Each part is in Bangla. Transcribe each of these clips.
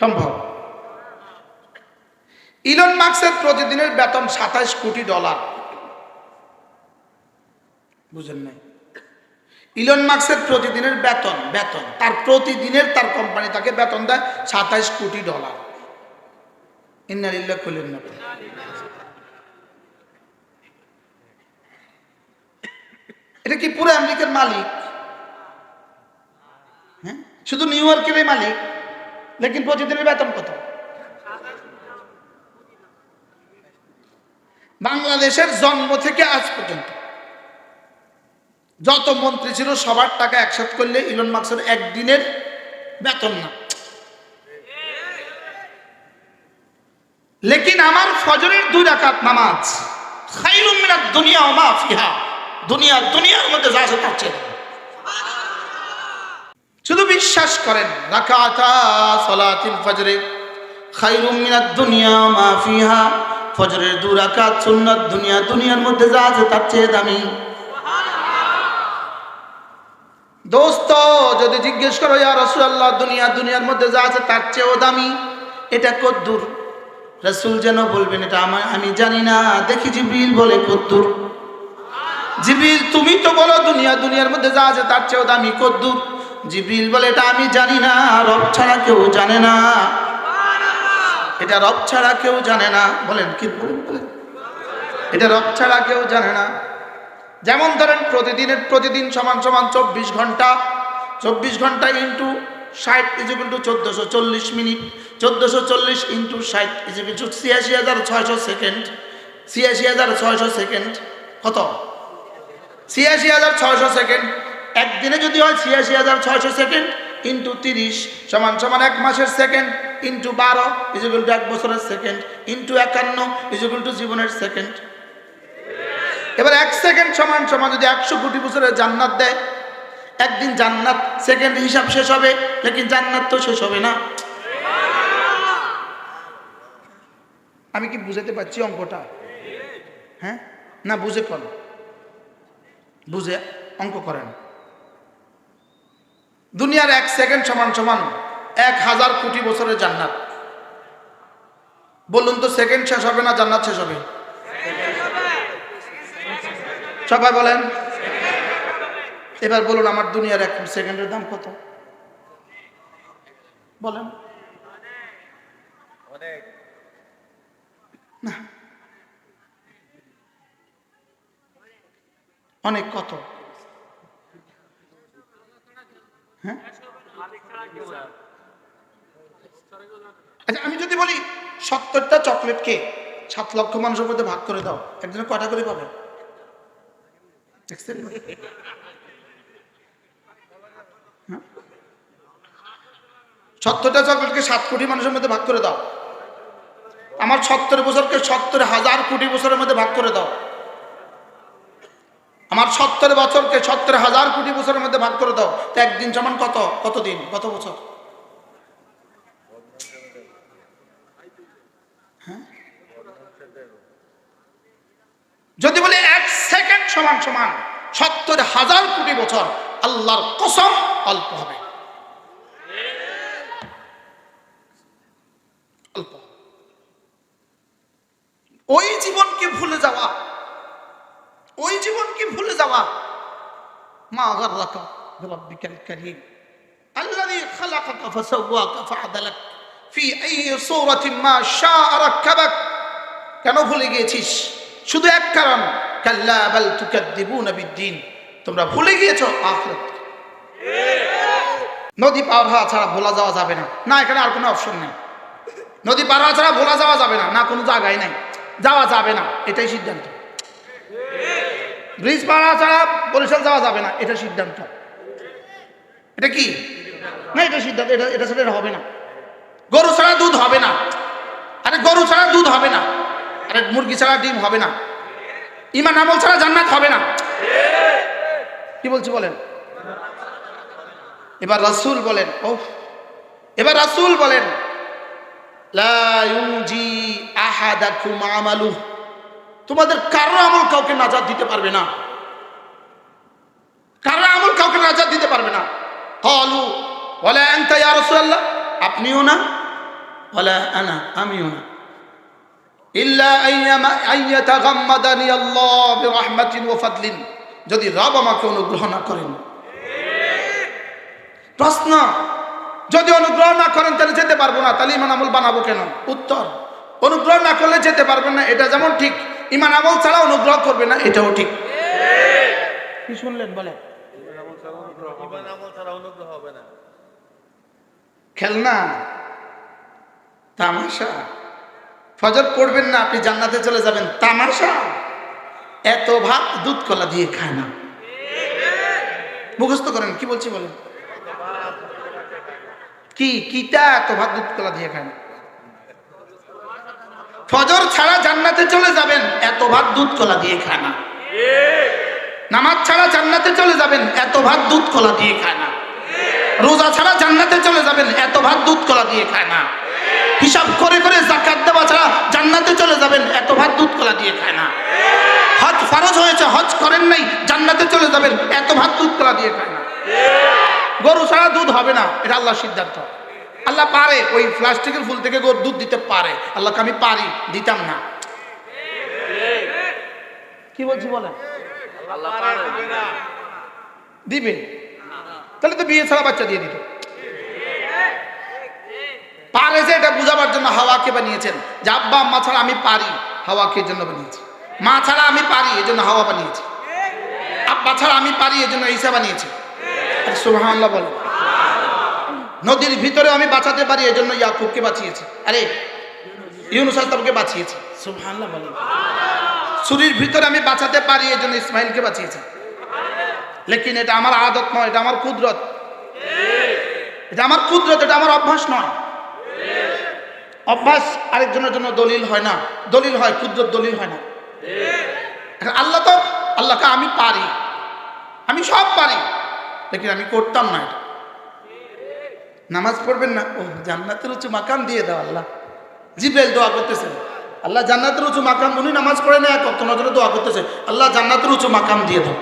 সম্ভব। ইলন মার্কসের প্রতিদিনের বেতন সাতাইশ কোটি ডলার। বুঝেন নাই? ইলন মার্কসের প্রতিদিনের বেতন বেতন, তার প্রতিদিনের তার কোম্পানি তাকে বেতন দেয় সাতাইশ কোটি ডলার। ইন্নালিল্লাহ খুলেন না এটা কি পুরো আমেরিকার মালিক? হ্যাঁ? শুধু নিউ ইয়র্কেরই মালিক? লেকিন প্রতিদিনের বেতন কত? বাংলাদেশের জন্ম থেকে আজ পর্যন্ত যত মন্ত্রী ছিল সবার টাকা একসাথে করলে ইলন মার্কসের একদিনের বেতন না। লেকিন আমার ফজরের দুই রাকাত নামাজ খাইরুম মিনাত দুনিয়া ফিহা। দুনিয়া দুনিয়ার মধ্যে যা আছে তার চেয়ে। শুধু বিশ্বাস করেন, রাকাতা ফজরে দুনিয়া দুনিয়া, দুনিয়ার মধ্যে যা আছে তার চেয়ে দামি। দোস্ত, যদি জিজ্ঞেস করো দুনিয়া, দুনিয়ার মধ্যে যা আছে তার চেয়েও দামি, এটা কদ্দুর। রাসূল যেন বলবেন, এটা আমার, আমি জানি না। দেখি জিবরিল বলে, কদ্দুর। জিবরিল, তুমি তো বলো, দুনিয়া, দুনিয়ার মধ্যে যা আছে তার চেয়েও দামি কদ্দুর। জিবরিল বলে, এটা আমি জানি না, রব ছাড়া কেউ জানে না। এটা রব ছাড়া কেউ জানে না। বলেন, কি বলেন এটা রব ছাড়া কেউ জানে না। যেমন ধরেন, প্রতিদিনের, প্রতিদিন সমান সমান চব্বিশ ঘণ্টা চব্বিশ ঘণ্টা ইন্টু ষাট ইজিকুল টু চোদ্দোশো চল্লিশ মিনিট, চোদ্দোশো চল্লিশ ইন্টু ষাট ইজিকুল টু ছিয়াশি হাজার ছয়শো সেকেন্ড। ছিয়াশি হাজার ছয়শো সেকেন্ড কত? ছিয়াশি হাজার ছয়শো সেকেন্ড। একদিনে যদি হয় ছিয়াশি হাজার ছয়শো সেকেন্ড, ইন্টু তিরিশ সমান সমান এক মাসের সেকেন্ড, ইন্টু বারো ইজিকুল টু এক বছরের সেকেন্ড, ইন্টু একান্ন ইজিকুল টু জীবনের সেকেন্ড। এবার এক সেকেন্ড সমান সমান যদি একশো কোটি বছরের জান্নাত দেয়, একদিন জান্নাত সেকেন্ড হিসাব শেষ হবে, লেকিন জান্নাত তো শেষ হবে না। আমি কি বুঝাতে পারছি অঙ্কটা? হ্যাঁ? না, বুঝে কর। বুঝে অঙ্ক করেন। দুনিয়ার এক সেকেন্ড সমান সমান এক হাজার কোটি বছরের জান্নাত। বলুন তো সেকেন্ড শেষ হবে না জান্নাত শেষ হবে? সবাই বলেন। এবার বলুন আমার দুনিয়ার এক সেকেন্ডের দাম কত? বলেন। অনেক কত? হ্যাঁ আচ্ছা আমি যদি বলি, সত্তরটা চকলেটকে সাত লক্ষ মানুষের মধ্যে ভাগ করে দাও, একজনে কটা করে পাবে দেখছেন? হ্যাঁ? সত্তরটা চকলেটকে সাত কোটি মানুষের মধ্যে ভাগ করে দাও আমার সত্তর বছরকে সত্তর হাজার কোটি বছরের মধ্যে ভাগ করে দাও আমার সত্তর বছরকে সত্তর হাজার কোটি বছরের মধ্যে ভাগ করে দাও। তো একদিন সমান কত? কত দিন কত বছর? হ্যাঁ? যদি বলে এক সেকেন্ড সমান সমান সত্তর হাজার কোটি বছর, আল্লাহর কসম অল্প হবে। ওই জীবনকে ভুলে যাওয়া ওই জীবনকে ভুলে যাওয়া মা গর্রাকা بربك الكريم الذي خلقك فسواك فعدلك في أي صورة ما شاء ركبك কেন ভুলে গিয়েছিস শুধু এক কারণ কাল্লা বাল তুকাদ্দিবুনা বিদ্দিন তোমরা ভুলে গিয়েছো আখিরাত নদী পার হওয়া ছাড়া ভোলা যাওয়া যাবে না না এখানে আর কোনো অপশন নেই নদী পার হওয়া ছাড়া ভোলা যাওয়া যাবে না না কোনো জায়গায় নাই যাওয়া যাবে না এটাই সিদ্ধান্ত ব্রিজ পাড়া ছাড়া বরিশাল যাওয়া যাবে না, এটা সিদ্ধান্ত। এটা কি? না, এটা সিদ্ধান্ত, এটা এটা ছাড়া হবে না। গরু ছাড়া দুধ হবে না। আরে গরু ছাড়া দুধ হবে না। আরে মুরগি ছাড়া ডিম হবে না। ইমান আমল ছাড়া জান্নাত হবে না। কি বলছি বলেন? এবার রাসূল বলেন ও এবার রাসূল বলেন, লা ইউজি আহাদাকুম আমালু তোমাদের কারও আমল কাউকে নাজাদ দিতে পারবে না। কারও আমল কাউকে নাজাদ দিতে পারবে না। কলু বলে আনতা ইয়া রাসূলুল্লাহ? আপনিও না? বলে আনা, আমিও না। আল্লাহ যদি রব আমাকে অনুগ্রহ না করেন। প্রশ্ন, যদি অনুগ্রহ না করেন তাহলে যেতে পারব না। তাহলে ইমান আমল বানাবো কেন? উত্তর, অনুগ্রহ না করলে যেতে পারবেন না। এটা যেমন ঠিক ইমান আমল ছাড়া অনুগ্রহ করবে না এটাও ঠিক। কি শুনলেন বলে ইমান অনুগ্রহ খেলনা তামাশা ফজর পড়বেন না আপনি জান্নাতে চলে যাবেন তামাশা। এত ভাত দুধ কলা দিয়ে খায় না। মুখস্থ করেন কি বলছি বলেন? কি কিটা এত ভাত দুধ কলা দিয়ে খায় না। ফজর ছাড়া জান্নাতে চলে যাবেন, এত ভাত দুধ কলা দিয়ে খায় না। নামাজ ছাড়া জান্নাতে চলে যাবেন, এত ভাত দুধ কলা দিয়ে খায় না। রোজা ছাড়া জান্নাতে চলে যাবেন, এত ভাত দুধ কলা দিয়ে খায় না। হিসাব করে করে জাকাত দেওয়া ছাড়া জান্নাতে চলে যাবেন, এত ভাত দুধ কলা দিয়ে খায় না। হজ ফরজ হয়েছে, হজ করেন নাই, জান্নাতে চলে যাবেন, এত ভাত দুধ কলা দিয়ে খায় না। গরু ছাড়া দুধ হবে না, এটা আল্লাহ সিদ্ধান্ত। আল্লাহ পারে ওই প্লাস্টিকের ফুল থেকে গরু দুধ দিতে পারে। আল্লাহকে আমি পারি দিতাম না। কি বলছি বলেন? আল্লাহ পারে। না দিবে। তাহলে তো বিয়ে ছাড়া বাচ্চা দিয়ে দিত। পারে যে এটা বুঝাবার জন্য হাওয়াকে বানিয়েছেন। যে আব্বা আম্মা ছাড়া আমি পারি হাওয়াকে জন্য বানিয়েছি। মা ছাড়া আমি পারি এই জন্য হাওয়া বানিয়েছি। আব্বা ছাড়া আমি পারি এই জন্য ঈসা বানিয়েছি। সুবহানাল্লাহ বলো। নদীর ভিতরে আমি বাঁচাতে পারি এই জন্য ইয়াকুবকে বাঁচিয়েছি। আরে ইউনুস আলাইহিসসালামকে বাঁচিয়েছি। ছুরির ভিতরে আমি বাঁচাতে পারি এই জন্য ইসমাইলকে বাঁচিয়েছি। লেকিন এটা আমার আদত নয় এটা আমার কুদরত। এটা আমার কুদরত এটা আমার অভ্যাস নয়। অভ্যাস আরেকজনের জন্য দলিল হয় না। দলিল হয় কুদরত দলিল হয় না। আল্লাহ তো আল্লাহকে আমি পারি। আমি সব পারি। লেকিন আমি করতাম না এটা। নামাজ পড়বেন না। ও জান্নাতের উঁচু মাকাম দিয়ে দাও আল্লাহ। জিবেল দোয়া করতেছেন। আল্লাহ জান্নাতের উঁচু মাকাম, উনি নামাজ পড়ে না এক কত নজরে দোয়া করতেছে আল্লাহ জান্নাতের উঁচু মাকাম দিয়ে দাও।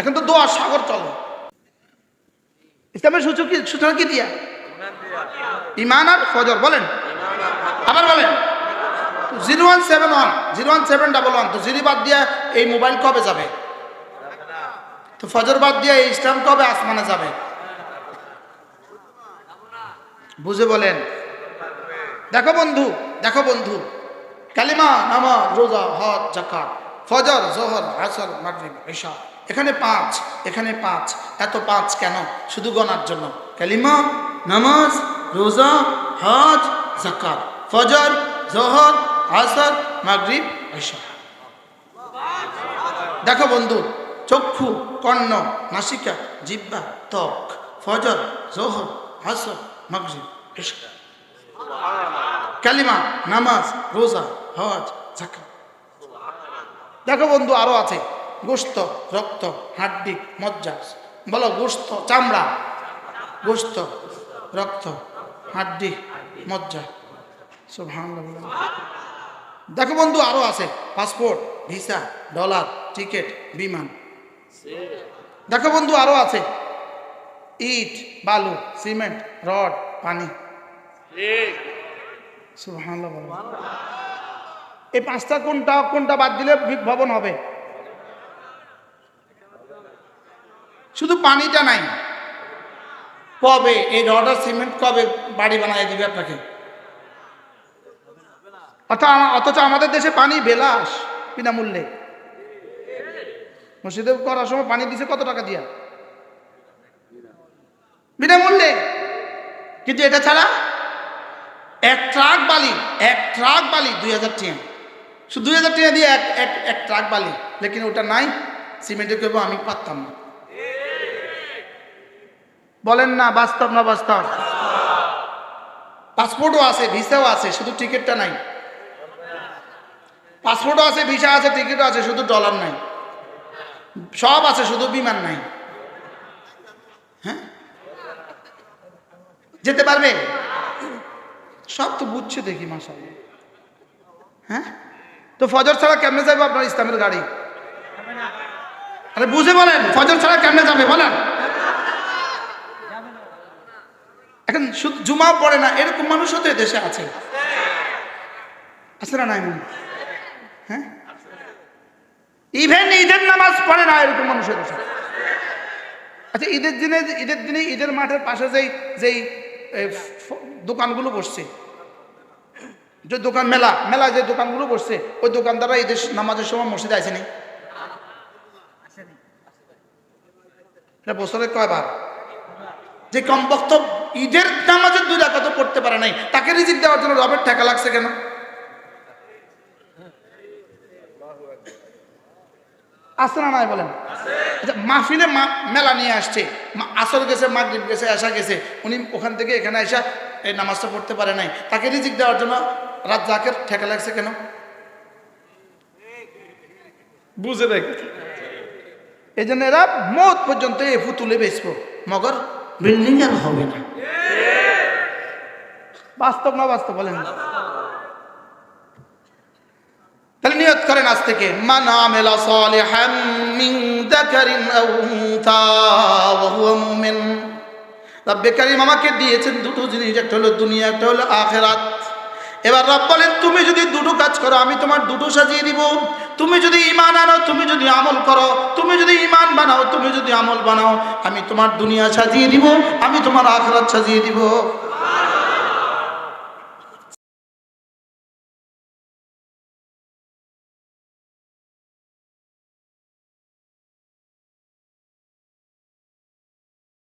এখন তো দোয়া, সাগর চলে। ইসলামের সূচক সূচনা কি দিয়া? ইমান আর ফজর, বলেন। আবার বলেন। Zero one seven one, zero one seven double one, তো জিরো বাদ দিয়া এই মোবাইল কবে যাবে? তো ফজর বাদ দিয়ে ইসলাম কবে আসমানে যাবে? বুঝে বলেন। দেখো বন্ধু দেখো বন্ধু। কালিমা, নামাজ, রোজা, হজ জাকাত ফজর, জোহর, আসর, মাগরিব, ঈশা। এখানে পাঁচ এখানে পাঁচ। এত পাঁচ কেন? শুধু গণার জন্য। কালিমা, নামাজ, রোজা, হজ জাকাত ফজর, জোহর, আসর, মাগরিব, ঈশা। দেখো বন্ধু চক্ষু, কর্ণ, নাসিকা জিব্বা ত্বক, ফজর, জোহর মাগরিব ঈশা কালিমা, নামাজ, রোজা, হজ জাকাত দেখো বন্ধু, আরও আছে। গোস্ত রক্ত, হাড্ডি, মজ্জা। বলো গোস্ত চামড়া। গোস্ত রক্ত, হাড্ডি, মজ্জা। সব দেখো বন্ধু, আরও আছে। পাসপোর্ট, ভিসা, ডলার, টিকিট, বিমান। দেখো বন্ধু, আরও আছে। ইট, বালু, সিমেন্ট, রড, পানি। এই পাঁচটা কোনটা কোনটা বাদ দিলে ভবন হবে? শুধু পানিটা নাই। কবে? এই রডার সিমেন্ট কবে বাড়ি বানায় দিবে আপনাকে? আমা- অথচ আমাদের দেশে পানি বেলাস বিনামূল্যে। মসজিদে করার সময় পানি দিছে কত টাকা দিয়া? বিনামূল্যে। কিন্তু এটা ছাড়া এক ট্রাক বালি, এক ট্রাক বালি দুই হাজার টিয়া। শুধু দুই হাজার টিয়া দিয়ে এক এক এক ট্রাক বালি। লেকিন ওটা নাই, সিমেন্টে কেব আমি পারতাম না। বলেন না, বাস্তব না বাস্তব? পাসপোর্টও আছে, ভিসাও আছে, শুধু টিকিটটা নাই। পাসপোর্টও আছে, ভিসা আছে, টিকিটও আছে, শুধু ডলার নাই। সব আছে, শুধু বিমান নাই। হ্যাঁ? যেতে পারবে? সব তো বুঝছে দেখি মাসা হ্যাঁ? তো ফজর ছাড়া কেমনে যাবে আপনার ইসলামের গাড়ি? আরে বুঝে বলেন, ফজর ছাড়া কেমনে যাবে, বলেন। এখন শুধু জুমা পড়ে না, এরকম মানুষও তো দেশে আছে। আছে না নাই হয়? ইভেন ঈদের নামাজ পড়ে না এরকম মানুষের আচ্ছা ঈদের দিনে ঈদের দিনে ঈদের মাঠের পাশে যেই যেই দোকানগুলো বসছে। যে দোকান মেলা মেলা যে দোকানগুলো বসছে, ওই দোকানদাররা ঈদের নামাজের সময় মসজিদে আসেনি বছরে কয়বার? যে কম কমপক্ষ ঈদের নামাজের দুই রাখা তো পড়তে পারে নাই, তাকে রিজিক দেওয়ার জন্য রবের ঠেকা লাগছে কেন? আছে না নাই বলেন? আচ্ছা মাহফিলে মা- মেলা নিয়ে আসছে। মা- আসর গেছে মাগরিব গেছে আসা গেছে। উনি ওখান থেকে এখানে আসা এই নামাজটা পড়তে পারে নাই। তাকে রিজিক দেওয়ার জন্য রাত জাকের ঠেকা লাগছে কেন? বুঝে দেখ। এই জন্য এরা মত পর্যন্ত এ ফুতুলে বেচবো। মগর? বিল্ডিং আর হবে না। বাস্তব না বাস্তব বলেন তাহলে নিয়ত করেন আজ থেকে। মান আমিলা আমাকে দিয়েছেন দুটো জিনিস, একটা হলো দুনিয়া, একটা হলো আখেরাত। এবার রব বলেন, তুমি যদি দুটো কাজ করো, আমি তোমার দুটো সাজিয়ে দিব। তুমি যদি ইমান আনো, তুমি যদি আমল করো। তুমি যদি ইমান বানাও, তুমি যদি আমল বানাও। আমি তোমার দুনিয়া সাজিয়ে দিব, আমি তোমার আখরাত সাজিয়ে দিব।